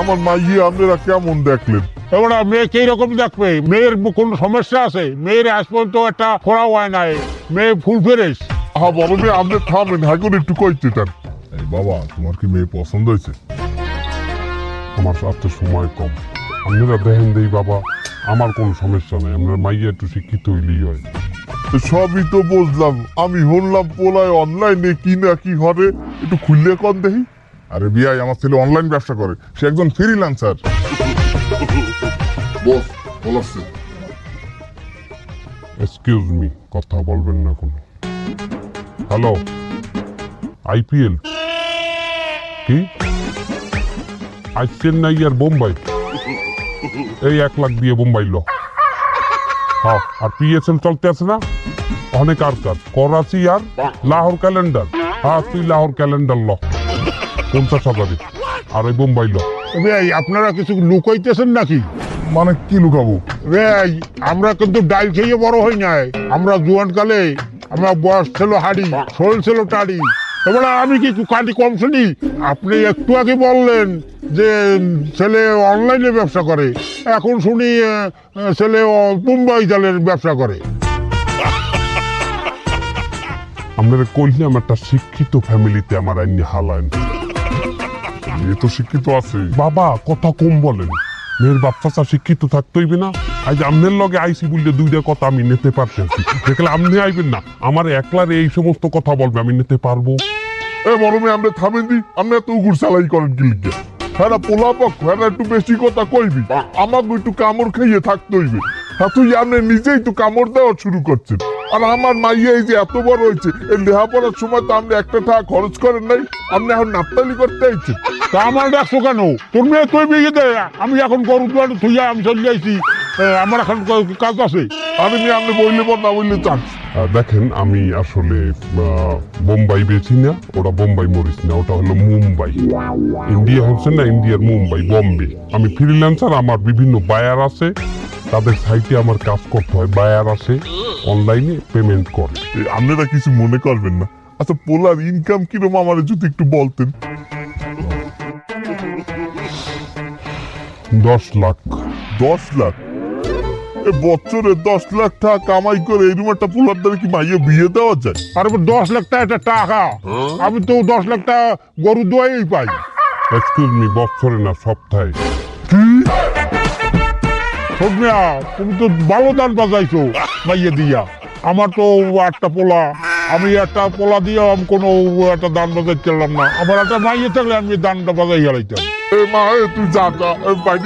আমার মাইয়ে আপনারা কেমন দেখলেন? এবার মেয়ে কি রকম দেখবে? মেয়ের কোনো সমস্যা আছে? মেয়ের আজ পর্যন্ত একটা খোড়া হয় নাই। মেয়ে ফুল ফেরেস হ্যাঁ বড় মেয়ে আপনি থামেন হ্যাঁ করে একটু কইতে চান এই বাবা তোমার কি মেয়ে পছন্দ হয়েছে? আমার সাথে সময় কম। আপনারা দেখেন দেই বাবা আমার কোনো সমস্যা নাই। আপনার মাইয়া একটু শিক্ষিত হইলেই হয়। তো সবই তো বুঝলাম। আমি শুনলাম পোলায় অনলাইনে কি না কি ঘরে। একটু খুললে কন দেখি। আরে বিয়াই আমার ছেলে অনলাইন ব্যবসা করে। সে একজন ফ্রিল্যান্সার বস বলাচ্ছে এক্সকিউজ মি কথা বলবেন না কোনো। হ্যালো আইপিএল কি? আজ চেন্নাই আর বোম্বাই। এই এক লাখ দিয়ে বোম্বাই ল। হ্যাঁ আর পিএসএল চলতে আছে না? অনেক আর কাজ। করাচি আর লাহোর ক্যালেন্ডার। হ্যাঁ তুই লাহোর ক্যালেন্ডার ল। পঞ্চাশ হাজারে আর ওই বোম্বাই ল রে আপনারা কিছু লুকাইতেছেন নাকি? মানে কি লুকাবো? রে আমরা কিন্তু ডাল খেয়ে বড় হই নাই। আমরা জুয়ান কালে আমরা বয়স ছিল হাড়ি শরীর ছিল টাড়ি। এবার আমি কি কাটি কম শুনি? আপনি একটু আগে বললেন যে ছেলে অনলাইনে ব্যবসা করে। এখন শুনি ছেলে মুম্বাই জালের ব্যবসা করে। আপনারা কইলাম একটা শিক্ষিত ফ্যামিলিতে আমার আইনি হালাইন এ তো শিক্ষিত আছে বাবা, কথা কম বলেন। মেয়ের বাচ্চা শিক্ষিত থাকতেইবে না? আজ আমনের লগে আইসি বললে দুইটা কথা আমি নিতে পারতেছি। দেখলে আপনি আইবেন না। আমার একলার এই সমস্ত কথা বলবে, আমি নিতে পারব। এ বড় মেয়ে আপনি থামেন দি আপনি এত উগুর চালাই করেন কি হ্যাঁ পোলা পক্ষ হ্যাঁ একটু বেশি কথা কইবি। আমাকে একটু কামড় খাইয়ে থাকতে হইবে। হ্যাঁ তুই আপনি নিজেই তো কামড় দেওয়া শুরু করছেন। আর আমার মাইয়া এই যে এত বড় হয়েছে এই লেহাপড়ার সময় তো আপনি একটা টাকা খরচ করেন নাই। আপনি এখন নাপতালি করতে আইছেন। তা আমার ডাকছো কেন? তোর মেয়ে তুই বিয়ে দে আমি এখন গরু দুয়ারে থুইয়া আমি চলে যাইছি আমার এখন কাজ আছে। আমি মেয়ে আপনি বললে বল না বললে চান। দেখেন আমি আসলে বোম্বাই বেছি না ওটা বোম্বাই মরিস না ওটা হলো মুম্বাই। ইন্ডিয়া হচ্ছে না ইন্ডিয়ার মুম্বাই বম্বে। আমি ফ্রিল্যান্সার আমার বিভিন্ন বায়ার আছে। তাদের সাইটে আমার কাজ করতে হয় বায়ার আছে। অনলাইনে পেমেন্ট করে। আপনারা কিছু মনে করবেন না। আচ্ছা পোলার ইনকাম কিরম আমার যদি একটু বলতেন। দশ লাখ। দশ লাখ? এ বছরে দশ লাখ টাকা কামাই করে এরকম একটা পোলার দ্বারা কি মাইয়ে বিয়ে দেওয়া যায়? আর দশ লাখ টাকা একটা টাকা। আমি তো দশ লাখ টাকা গরু দোয়াই পাই। এক্সকিউজ মি বছরে না সপ্তাহে। সোনিয়া তুমি তো ভালো দান বাজাইছো মাইয়ে দিয়া। আমার তো একটা পোলা। আমি একটা পোলা দিয়ে আমি কোনো একটা দান বাজাই চললাম না। আমার একটা মাইয়ে থাকলে আমি দানটা বাজাই হারাইতাম এ মা তুই যা যা, বাইরে